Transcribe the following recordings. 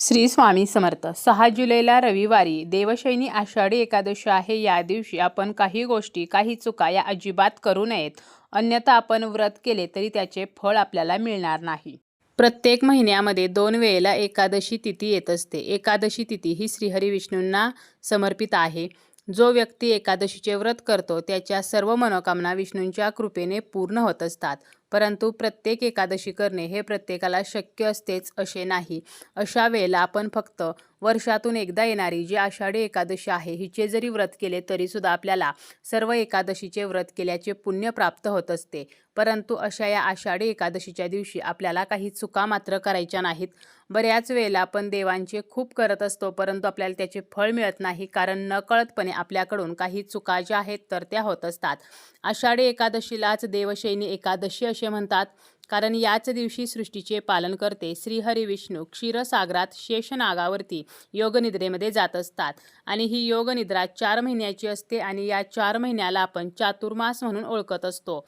श्री स्वामी समर्थ. सहा जुलैला रविवारी देवशैनी आषाढी एकादशी आहे. या दिवशी आपण काही गोष्टी काही चुका या अजिबात करू नयेत. अन्यथा आपण व्रत केले तरी त्याचे फळ आपल्याला मिळणार नाही. प्रत्येक महिन्यामध्ये दोन वेळेला एकादशी तिथी येत असते. एकादशी तिथी ही श्रीहरी विष्णूंना समर्पित आहे. जो व्यक्ती एकादशीचे व्रत करतो त्याच्या सर्व मनोकामना विष्णूंच्या कृपेने पूर्ण होत असतात. परंतु प्रत्येक एकादशी करणे हे प्रत्येकाला शक्य असतेच असे नाही. अशा वेळेला आपण फक्त वर्षातून एकदा येणारी जी आषाढी एकादशी आहे हिचे जरी व्रत केले तरीसुद्धा आपल्याला सर्व एकादशीचे व्रत केल्याचे पुण्य प्राप्त होत असते. परंतु अशा या आषाढी एकादशीच्या दिवशी आपल्याला काही चुका मात्र करायच्या नाहीत. बऱ्याच वेळेला आपण देवांचे खूप करत असतो परंतु आपल्याला त्याचे फळ मिळत नाही कारण नकळतपणे आपल्याकडून काही चुका ज्या आहेत तर त्या होत असतात. आषाढी एकादशीलाच देवशैनी एकादशी असे म्हणतात. कारण याच दिवशी सृष्टीचे पालन करते श्रीहरी विष्णू क्षीरसागरात शेषनागावरती योगनिद्रेमध्ये जात असतात. आणि ही योगनिद्रा चार महिन्याची असते आणि या चार महिन्याला आपण चातुर्मास म्हणून ओळखत असतो.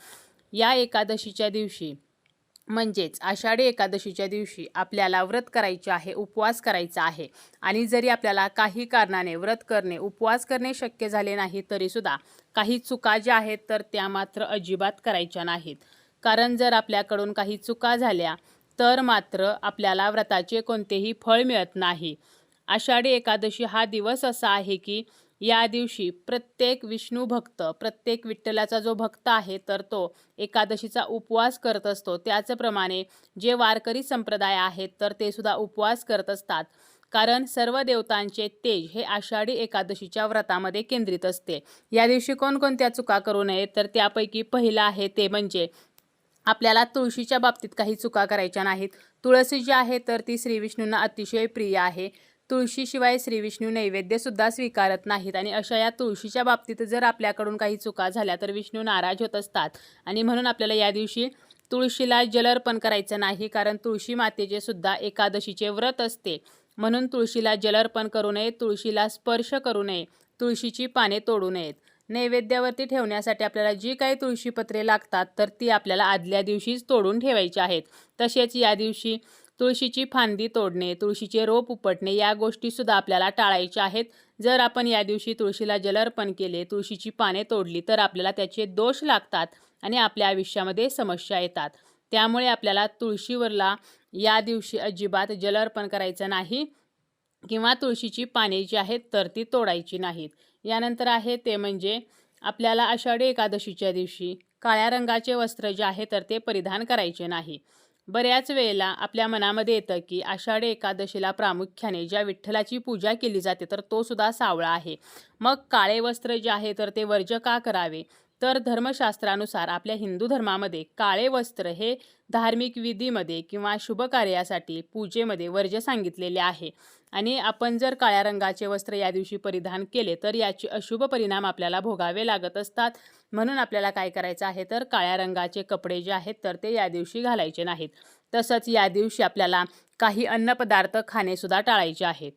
या एकादशीच्या दिवशी म्हणजेच आषाढी एकादशीच्या दिवशी आपल्याला व्रत करायचे आहे उपवास करायचा आहे. आणि जरी आपल्याला काही कारणाने व्रत करणे उपवास करणे शक्य झाले नाही तरीसुद्धा काही चुका ज्या आहेत तर त्या मात्र अजिबात करायच्या नाहीत. कारण जर आपल्याकडून काही चुका झाल्या तर मात्र आपल्याला व्रताचे कोणतेही फळ मिळत नाही. आषाढी एकादशी हा दिवस असा आहे की या दिवशी प्रत्येक विष्णू भक्त प्रत्येक विठ्ठलाचा जो भक्त आहे तर तो एकादशीचा उपवास करत असतो. त्याचप्रमाणे जे वारकरी संप्रदाय आहेत तर ते सुद्धा उपवास करत असतात. कारण सर्व देवतांचे तेज हे आषाढी एकादशीच्या व्रतामध्ये केंद्रित असते. या दिवशी कोणकोणत्या चुका करू नये तर त्यापैकी पहिलं आहे ते म्हणजे आपल्याला तुळशीच्या बाबतीत काही चुका करायच्या नाहीत. तुळशी जी आहे तर ती श्रीविष्णूंना अतिशय प्रिय आहे. तुळशीशिवाय श्रीविष्णू नैवेद्यसुद्धा स्वीकारत नाहीत आणि अशा या तुळशीच्या बाबतीत जर आपल्याकडून काही चुका झाल्या तर विष्णू नाराज होत असतात. आणि म्हणून आपल्याला या दिवशी तुळशीला जलर्पण करायचं नाही कारण तुळशी मातेचे सुद्धा एकादशीचे व्रत असते. म्हणून तुळशीला जलर्पण करू नये तुळशीला स्पर्श करू नये तुळशीची पाने तोडू नयेत. नैवेद्यावरती ठेवण्यासाठी आपल्याला जी काही तुळशीपत्रे लागतात तर ती आपल्याला आदल्या दिवशीच तोडून ठेवायची आहेत. तसेच या दिवशी तुळशीची फांदी तोडणे तुळशीचे रोप उपटणे या गोष्टीसुद्धा आपल्याला टाळायच्या आहेत. जर आपण या दिवशी तुळशीला जलर्पण केले तुळशीची पाने तोडली तर आपल्याला त्याचे दोष लागतात आणि आपल्या आयुष्यामध्ये समस्या येतात. त्यामुळे आपल्याला तुळशीवरला या दिवशी अजिबात जलर्पण करायचं नाही किंवा तुळशीची पाने जी आहेत तर ती तोडायची नाहीत. यानंतर आहे ते म्हणजे आपल्याला आषाढी एकादशीच्या दिवशी काळ्या रंगाचे वस्त्र जे आहे तर ते परिधान करायचे नाही. बऱ्याच वेळेला आपल्या मनामध्ये येतं की आषाढी एकादशीला प्रामुख्याने ज्या विठ्ठलाची पूजा केली जाते तर तो सुद्धा सावळा आहे. मग काळे वस्त्र जे आहे तर ते वर्ज का करावे? तर धर्मशास्त्रानुसार आपल्या हिंदू धर्मामध्ये काळे वस्त्र हे धार्मिक विधीमध्ये किंवा शुभ कार्यासाठी पूजेमध्ये वर्ज सांगितलेले आहे. आणि आपण जर काळ्या रंगाचे वस्त्र या दिवशी परिधान केले तर याचे अशुभ परिणाम आपल्याला भोगावे लागत असतात. म्हणून आपल्याला काय करायचं आहे तर काळ्या रंगाचे कपडे जे आहेत तर ते या दिवशी घालायचे नाहीत. तसंच या दिवशी आपल्याला काही अन्नपदार्थ खाणेसुद्धा टाळायचे आहेत.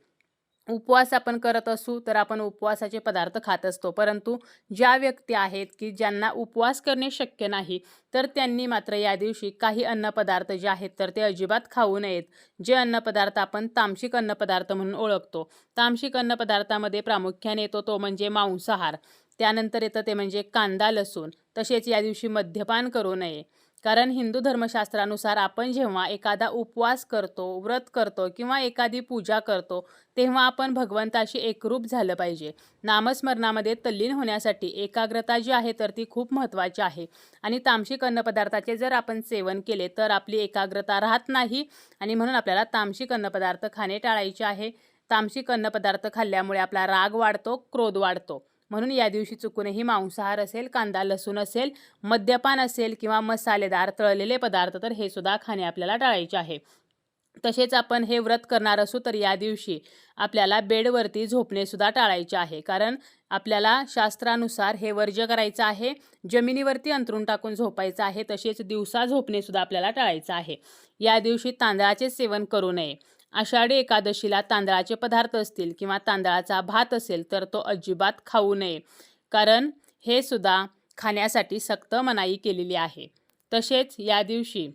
उपवास आपण करत असू तर आपण उपवासाचे पदार्थ खात असतो. परंतु ज्या व्यक्ती आहेत की ज्यांना उपवास करणे शक्य नाही तर त्यांनी मात्र या दिवशी काही अन्नपदार्थ जे आहेत तर ते अजिबात खाऊ नयेत. जे अन्नपदार्थ आपण तामसिक अन्नपदार्थ म्हणून ओळखतो. तामसिक अन्नपदार्थामध्ये प्रामुख्याने येतो तो म्हणजे मांसाहार. त्यानंतर येतं ते म्हणजे कांदा लसूण. तसेच या दिवशी मद्यपान करू नये. कारण हिंदू धर्मशास्त्रानुसार आपण जेव्हा एखादा उपवास करतो व्रत करतो किंवा एखादी पूजा करतो तेव्हा आपण भगवंताशी एकरूप झालं पाहिजे. नामस्मरणामध्ये तल्लीन होण्यासाठी एकाग्रता जी आहे तर ती खूप महत्त्वाची आहे. आणि तामसिक अन्नपदार्थाचे जर आपण सेवन केले तर आपली एकाग्रता राहत नाही आणि म्हणून आपल्याला तामसिक अन्नपदार्थ खाणे टाळायचे आहे. तामसिक अन्नपदार्थ खाल्ल्यामुळे आपला राग वाढतो क्रोध वाढतो. म्हणून या दिवशी चुकूनही मांसाहार असेल कांदा लसूण असेल मद्यपान असेल किंवा मसालेदार तळलेले पदार्थ तर हे सुद्धा खाणे आपल्याला टाळायचे आहे. तसेच आपण हे व्रत करणार असू तर या दिवशी आपल्याला बेडवरती झोपणेसुद्धा टाळायचे आहे. कारण आपल्याला शास्त्रानुसार हे वर्ज्य करायचं आहे जमिनीवरती अंतरून टाकून झोपायचं आहे तसेच दिवसा झोपणेसुद्धा आपल्याला टाळायचं आहे. या दिवशी तांदळाचे सेवन करू नये. आषाढी एकादशीला तांदळाचे पदार्थ असतील किंवा तांदळाचा भात असेल तर तो अजिबात खाऊ नये. कारण हे सुद्धा खाण्यासाठी सक्त मनाई केलेली आहे. तसेच या दिवशी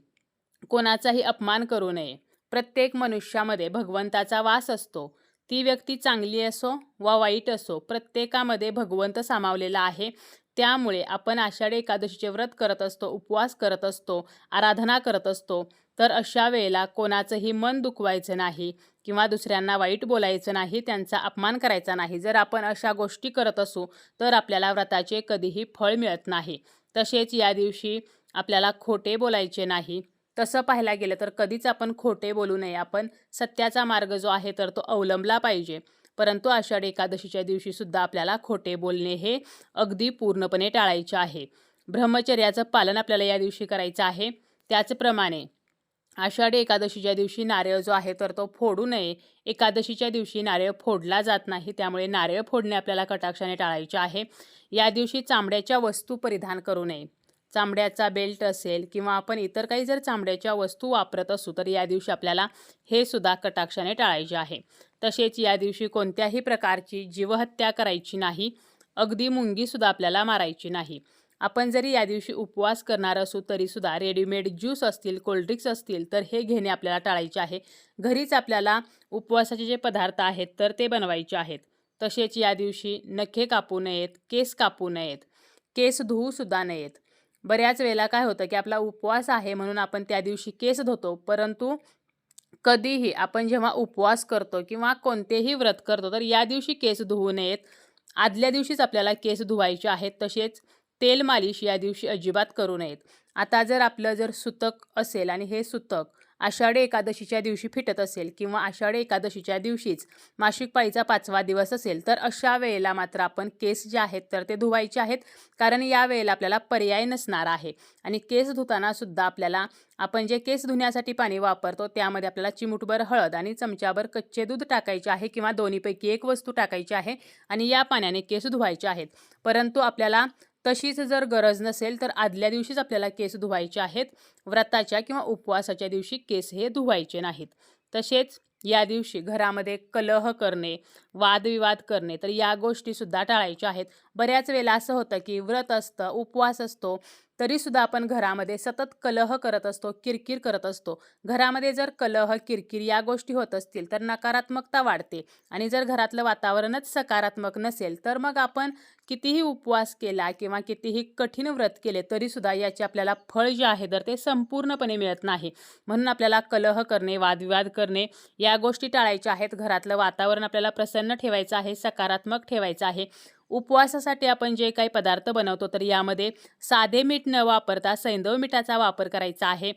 कोणाचाही अपमान करू नये. प्रत्येक मनुष्यामध्ये भगवंताचा वास असतो. ती व्यक्ती चांगली असो वा वाईट असो प्रत्येकामध्ये भगवंत सामावलेला आहे. त्यामुळे आपण आषाढी एकादशीचे व्रत करत असतो उपवास करत असतो आराधना करत असतो. तर अशा वेळेला कोणाचंही मन दुखवायचं नाही किंवा दुसऱ्यांना वाईट बोलायचं नाही त्यांचा अपमान करायचा नाही. जर आपण अशा गोष्टी करत असू तर आपल्याला व्रताचे कधीही फळ मिळत नाही. तसेच या दिवशी आपल्याला खोटे बोलायचे नाही. तसं पाहायला गेलं तर कधीच आपण खोटे बोलू नये. आपण सत्याचा मार्ग जो आहे तर तो अवलंबला पाहिजे. परंतु आषाढी एकादशीच्या दिवशीसुद्धा आपल्याला खोटे बोलणे हे अगदी पूर्णपणे टाळायचे आहे. ब्रह्मचर्याचं पालन आपल्याला या दिवशी करायचं आहे. त्याचप्रमाणे आषाढी एकादशीच्या दिवशी नारळ जो आहे तर तो फोडू नये. एकादशीच्या दिवशी नारळ फोडला जात नाही त्यामुळे नारळ फोडणे आपल्याला कटाक्षाने टाळायचे आहे. या दिवशी चांबड्याच्या वस्तू परिधान करू नये. चांबड्याचा बेल्ट असेल किंवा आपण इतर काही जर चांबड्याच्या वस्तू वापरत असू तर या दिवशी आपल्याला हे सुद्धा कटाक्षाने टाळायचे आहे. तसेच या दिवशी कोणत्याही प्रकारची जीवहत्या करायची नाही. अगदी मुंगीसुद्धा आपल्याला मारायची नाही. आपण जरी या दिवशी उपवास करणार असू तरीसुद्धा रेडीमेड ज्यूस असतील कोल्ड्रिंक्स असतील तर हे घेणे आपल्याला टाळायचे आहे. घरीच आपल्याला उपवासाचे जे पदार्थ आहेत तर ते बनवायचे आहेत. तसेच या दिवशी नखे कापू नयेत केस कापू नयेत केस धुवूसुद्धा नयेत. बऱ्याच वेळेला काय होतं की आपला उपवास आहे म्हणून आपण त्या दिवशी केस धुतो परंतु कधीही आपण जेव्हा उपवास करतो किंवा कोणतेही व्रत करतो तर या दिवशी केस धुवू नयेत. आदल्या दिवशीच आपल्याला केस धुवायचे आहेत तसेच तेल मालिश या दिवशी अजिबात करू नयेत. आता जर आपलं जर सुतक असेल आणि हे सुतक आषाढी एकादशीच्या दिवशी फिटत असेल किंवा आषाढी एकादशीच्या दिवशीच मासिक पाळीचा पाचवा दिवस असेल तर अशा वेळेला मात्र आपण केस जे आहेत तर ते धुवायचे आहेत. कारण या वेळेला आपल्याला पर्याय नसणार आहे. आणि केस धुताना सुद्धा आपल्याला आपण जे केस धुण्यासाठी पाणी वापरतो त्यामध्ये आपल्याला चिमुटभर हळद आणि चमच्याभर कच्चे दूध टाकायचे आहे किंवा दोन्हीपैकी एक वस्तू टाकायची आहे आणि या पाण्याने केस धुवायचे आहेत. परंतु आपल्याला तशीच जर गरज नसेल तर आदल्या दिवशीच आपल्याला केस धुवायचे आहेत. व्रताच्या किंवा उपवासाच्या दिवशी केस हे धुवायचे नाहीत. तसेच या दिवशी घरामध्ये कलह करणे वादविवाद करणे तर या गोष्टीसुद्धा टाळायच्या आहेत. बऱ्याच वेळेला असं होतं की व्रत असतं उपवास असतो तरीसुद्धा आपण घरामध्ये सतत कलह करत असतो किरकिर करत असतो. घरामध्ये जर कलह किरकिर या गोष्टी होत असतील तर नकारात्मकता वाढते. आणि जर घरातलं वातावरणच सकारात्मक नसेल तर मग आपण कितीही उपवास केला किंवा कितीही कठीण व्रत केले तरीसुद्धा याचे आपल्याला फळ जे आहे तर ते संपूर्णपणे मिळत नाही. म्हणून आपल्याला कलह करणे वादविवाद करणे या गोष्टी टाळायच्या आहेत. घरातलं वातावरण आपल्याला प्रसन्न ठेवायचं आहे सकारात्मक ठेवायचं आहे. उपवासासाठी आपण जे काही पदार्थ बनवतो तर यामध्ये साधे मीठ न वापरता सैंदव मिठाचा वापर करायचा आहे.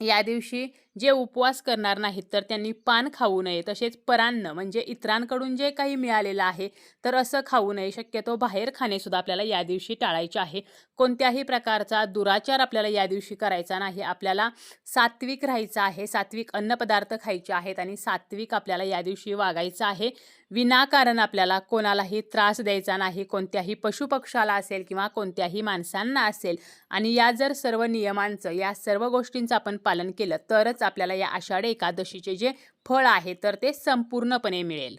या दिवशी जे उपवास करणार नाहीत तर त्यांनी पान खाऊ नये. तसेच परान्न म्हणजे इतरांकडून जे काही मिळालेलं आहे तर असं खाऊ नये. शक्यतो बाहेर खाणेसुद्धा आपल्याला या दिवशी टाळायचे आहे. कोणत्याही प्रकारचा दुराचार आपल्याला या दिवशी करायचा नाही. आपल्याला सात्विक राहायचं आहे सात्विक अन्नपदार्थ खायचे आहेत आणि सात्विक आपल्याला या दिवशी वागायचं आहे. विनाकारण आपल्याला कोणालाही त्रास द्यायचा नाही. कोणत्याही पशुपक्षाला असेल किंवा कोणत्याही माणसांना असेल. आणि या जर सर्व नियमांचं या सर्व गोष्टींचं आपण पालन केलं तरच आपल्याला या आषाढी एकादशीचे जे फळ आहे तर ते संपूर्णपणे मिळेल.